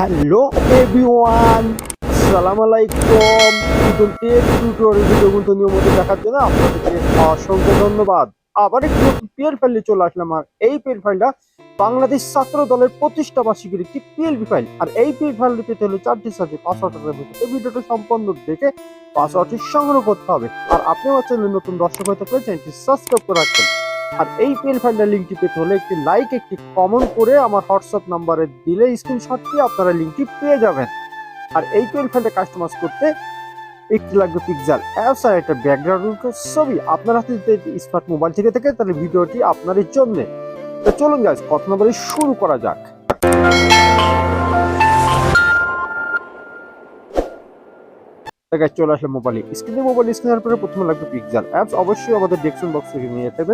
Hello everyone, সালাম আলাইকুম। Take tutorial video কিন্তু নিয়মিত দেখার জন্য আপনাদেরকে অসংখ্য ধন্যবাদ। আবার একটি নতুন পিএল ফাইল নিয়ে চলে আসলাম, আর এই পিএল ফাইলটা বাংলাদেশ ছাত্র দলের প্রতিষ্ঠা বার্ষিকীর একটি পিএলপি ফাইল আর এই পিএল ফাইলটি পেতে হলে চারটি সাথে পাসওয়ার্ডের ভিতরে এই ভিডিওটা সম্পূর্ণ দেখে পাসওয়ার্ডটি সংগ্রহ করতে হবে। আর আপনি আমার চ্যানেলে নতুন দর্শক হয়ে থাকলে চ্যানেলটি সাবস্ক্রাইব করে রাখবেন। আর এই পেল ফাইলটার লিঙ্কটি পেতে হলে একটি লাইক একটি কমেন্ট করে আমার হোয়াটসঅ্যাপ নাম্বারে দিলে স্ক্রিনশট দিয়ে আপনারা লিঙ্কটি পেয়ে যাবেন। আর এই পেল ফাইলটা কাস্টমাইজ করতে একটি লাগবে পিকজাল অ্যাপস আর একটা ব্যাকগ্রাউন্ড ছবি আপনার হাতে যদি স্মার্ট মোবাইল থেকে থাকে, তাহলে ভিডিওটি আপনারই জন্য। তো চলুন গাইজ কথা না বলে শুরু করা যাক। চলে আসলে মোবাইলে স্ক্রিনে মোবাইল স্ক্রিনের পরে প্রথমে লাগবে পিকজাল অ্যাপস অবশ্যই আমাদের ডেস্কটপ বক্স নিয়ে যেতে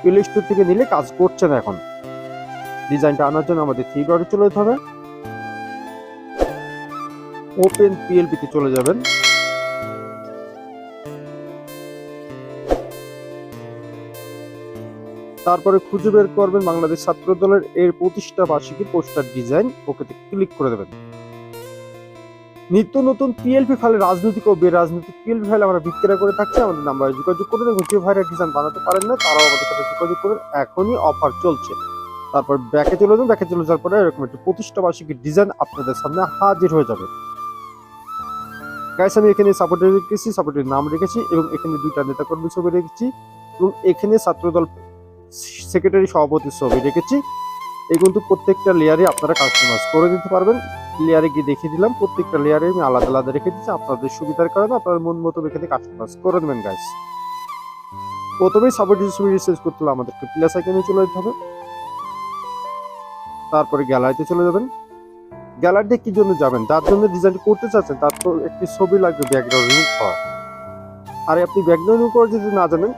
প্লে স্টোর থেকে নিলে কাজ করছে না এখন। ডিজাইনটা আনার জন্য আমাদের থ্রি ডটে চলে যেতে হবে। ওপেন পিএলপি তে চলে যাবেন। তারপরে খুঁজে বের করবেন বাংলাদেশ ছাত্র দলের এর প্রতিষ্ঠা বার্ষিকী পোস্টার ডিজাইন। ওকেতে ক্লিক করে দেবেন। নিত্য নতুন পিএলপি ফাইলে রাজনৈতিক ও বেরাজনৈতিক পিএলপি ফাইল আমরা বিক্রয় করে থাকছি। আমাদের নাম্বারে যোগাযোগ করুন এবং যে ভাইরা ডিজাইন বানাতে পারেন না, তারাও আমাদের সাথে যোগাযোগ করুন। এখনই অফার চলছে। তারপর ব্যাকে চলে যাবেন ব্যাকে চলে যাওয়ার পরে এরকম একটি প্রতিষ্ঠা বার্ষিকীর ডিজাইন আপনাদের সামনে হাজির হয়ে যাবে। গাইস আমি এখানে সাপোর্টার রেখেছি সাপোর্টের নাম রেখেছি এবং এখানে দুইটা নেতা কর্মী ছবি রেখেছি এবং এখানে ছাত্রদল সেক্রেটারি সভাপতির ছবি রেখেছি। এই কিন্তু প্রত্যেকটা লেয়ারে আপনারা কাস্টমাইজ করে দিতে পারবেন। লেয়ারে গিয়ে দেখিয়ে দিলাম, প্রত্যেকটা লেয়ারে আমি আলাদা আলাদা রেখে দিচ্ছি আপনাদের সুবিধার কারণে আপনাদের মন মতো রেখে এখানে কাস্টমাইজ করে দেবেন গাইস প্রথমেই সাপোর্ট ছবি রিসার্চ করতে হলে আমাদেরকে প্লাস আইকনে চলে যেতে হবে। তারপরে গ্যালারিতে চলে যাবেন। গ্যালারিতে কি জন্য যাবেন? যার জন্য ডিজাইন করতে চাচ্ছেন, তার তো একটি ছবি লাগবে ব্যাকগ্রাউন্ড রিমুভ করা। আর, আপনি ব্যাকগ্রাউন্ড রিমুভ করা যদি না জানেন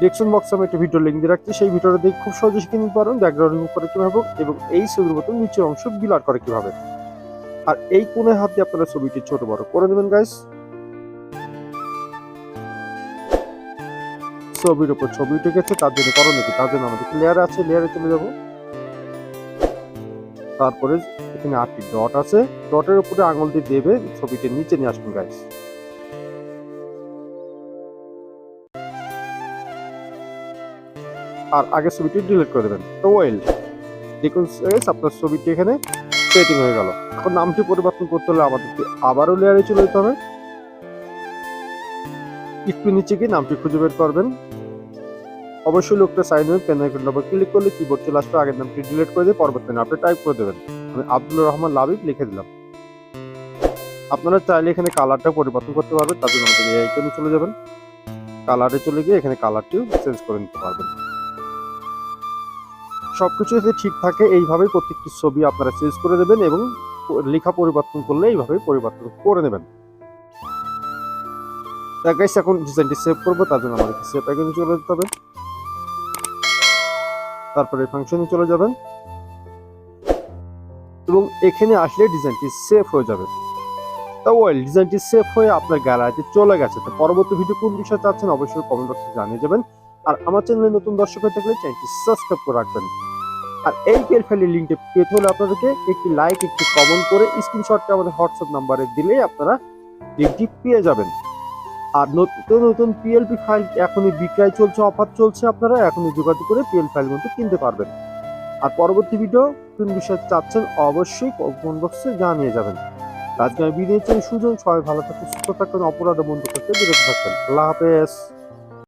ডিসক্রিপশন বক্সে আমি একটা ভিডিও লিঙ্ক দিয়ে রাখছি। সেই ভিডিওটা দেখে খুব সহজে শিখে নিতে পারবেন ব্যাকগ্রাউন্ড রিমুভ করে কীভাবে এবং এই ছবির মতো নিচের অংশ বিলার করে কীভাবে। আর এই কোণে হাত দিয়ে আপনারা ছবিটি ছোট বড় করে দেবেন গাইস ছবির উপর ছবি উঠে গেছে তার জন্য করণীয় কি? তার জন্য আমাদের লেয়ার আছে লেয়ারে চলে যাব। তারপরে এখানে আটটি ডট আছে। ডটের উপরে আঙুল দিয়ে দেবে, ছবিটি নিচে নিয়ে আসবেন গাইস আর আগে ছবিটি ডিলিট করে দেবেন। তো ওয়েল, দেখুন আপনার ছবিটি এখানে সেটিং হয়ে গেল। এখন নামটি পরিবর্তন করতে হলে আমাদেরকে আবারও লেয়ারে চলে যেতে হবে। একটু নিচে গিয়ে নামটি খুঁজে বের করবেন। অবশ্যই লোকটা sign in pen icon double click করলে কিবোর্ড চলে আসবে, আগের নামটি ডিলিট করে দিয়ে পরবর্তী নামটি টাইপ করে দেবেন। আমি আব্দুল রহমান লাবিব লিখে দিলাম। আপনারা চাইলে এখানে কালারটা পরিবর্তন করতে পারবেন, তার জন্য আমাদের এই আইকনে চলে যাবেন। কালারে চলে গিয়ে এখানে কালারটিও চেঞ্জ করে নিতে পারবেন। সবকিছু যদি ঠিক থাকে, এইভাবেই প্রত্যেকটি ছবি আপনারা চেঞ্জ করে দেবেন এবং লেখা পরিবর্তন করলে এইভাবেই পরিবর্তন করে নেবেন। এখন ডিজাইনটি সেভ করব, তার জন্য আমাদেরকে সেভ আইকনে চলে যেতে হবে। তারপরে ফাংশনে চলে যাবেন। এবং এখানে আসলে ডিজাইনটি সেভ হয়ে যাবে। তা ওয়েল ডিজাইনটি সেভ হয়ে আপনার গ্যালারিতে চলে গেছে। তো পরবর্তী ভিডিও কোন বিষয়ে চাচ্ছেন, অবশ্যই কমেন্ট বক্সে জানিয়ে যাবেন আর আমার চ্যানেলে নতুন দর্শক হয়ে থাকলে চ্যানেলটি সাবস্ক্রাইব করে রাখবেন। আর এই পেল ফাইলের লিঙ্কটি পেতে হলে আপনাদেরকে একটি লাইক একটি কমেন্ট করে স্ক্রিনশটটা আমাদের হোয়াটসঅ্যাপ নাম্বারে দিলে আপনারা লিঙ্কটি পেয়ে যাবেন। আর নতুন নতুন পিএলপি ফাইল এখনই বিক্রয় চলছে অফার চলছে আপনারা, এখনই যোগাযোগ করে পিএল ফাইল মধ্যে কিনতে পারবেন। আর পরবর্তী ভিডিও কোন বিষয়ে চাচ্ছেন অবশ্যই কমেন্ট বক্সে জানিয়ে যাবেন। আজকে আমি বিদায় চাই সুযোগ সবাই ভালো থাকুন, সুস্থ থাকবেন অপরাধ বন্ধু করতে বিরত থাকবেন আল্লাহ হাফেজ।